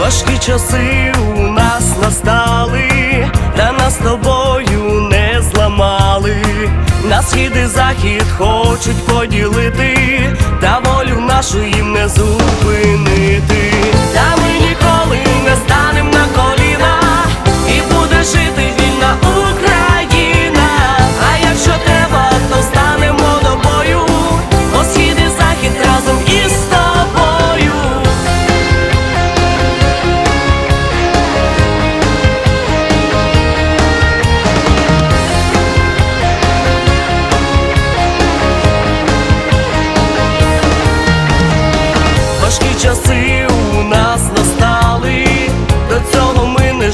Важкі часи настали, та нас тобою не зламали. На схід і захід хочуть поділити, та волю нашу їм не зупинити.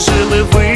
Жили ви